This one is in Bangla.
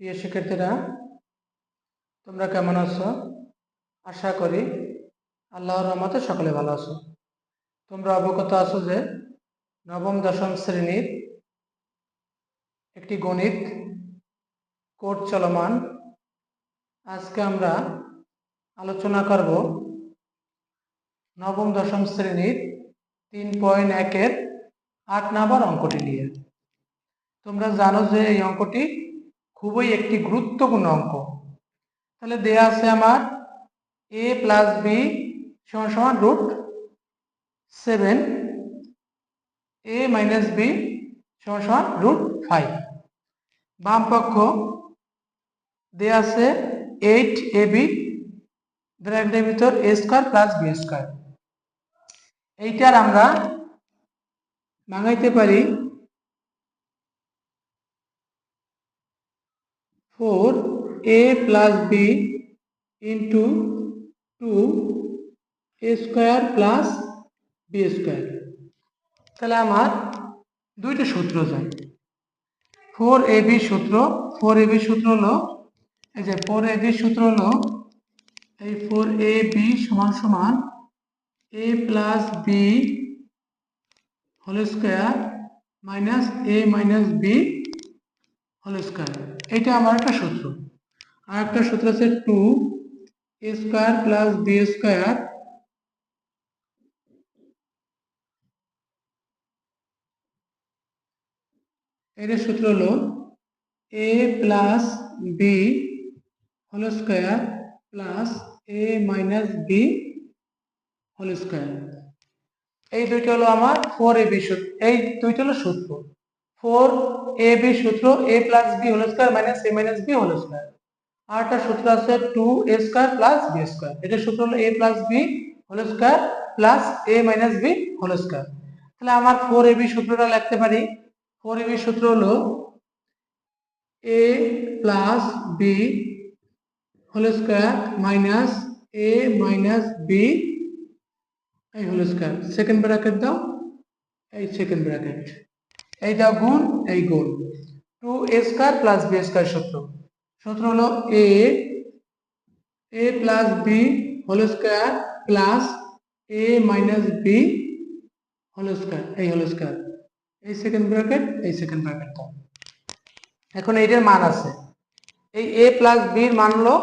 প্রিয় শিক্ষার্থীরা, তোমরা কেমন আছো? আশা করি আল্লাহর রহমতে সকলে ভালো আছো। তোমরা অবগত আছো যে নবম, দশম শ্রেণির একটি গণিত কোর্ট চলমান। আজকে আমরা আলোচনা করব নবম, দশম শ্রেণির তিন পয়েন্ট একের আট নাম্বার অঙ্কটি নিয়ে। তোমরা জানো যে এই অঙ্কটি খুবই একটি গুরুত্বপূর্ণ অঙ্ক। তাহলে দেয়া আছে আমার এ প্লাস বি সমান সমান root seven A minus B সমান সমান রুট ফাইভ বাম পক্ষ, দেয়া আছে এইট এ বি ব্র্যাকেটের ভিতর A square plus B square এইটার আমরা ভাঙাইতে পারি four A plus B into two A square plus B square. তাহলে আমার দুইটা সূত্র যায়। ফোর এ বি সূত্র, ফোর এ বি সূত্র হলো, এই যে ফোর এ বি সূত্র হলো, এই ফোর এ বি সমান সমান A plus B whole square minus A minus B whole square এটা আমার একটা সূত্র। আর একটা সূত্র আছে two A square plus B square এর সূত্র হলো A plus B whole square plus A minus B whole square এই দুইটা হলো আমার ফোর এ বি এই দুইটা হলো সূত্র। ফোর এ বি সূত্র A plus B whole square minus A minus B whole square. আর একটা সূত্র আছে two A square plus B square. এটা সূত্র হলো A plus B whole square plus A minus B whole square. তাহলে আমার ফোর এ বি সূত্রটা লিখতে পারি। ফোর এ বি সূত্র হলো A plus B whole square minus A minus B এই হোল স্কোয়ার। সেকেন্ড ব্র্যাকেট দাও। এই সেকেন্ড ব্র্যাকেট। এই দাও গুণ, এই গুণ। Two A square plus B square সূত্র। সূত্র হলো A A plus B whole square plus A minus B whole square এই হোল স্কোয়ার এই সেকেন্ড ব্র্যাকেট এই সেকেন্ড ব্র্যাকেট এখন এইটার মান আছে। এই এ প্লাস বির মান হলো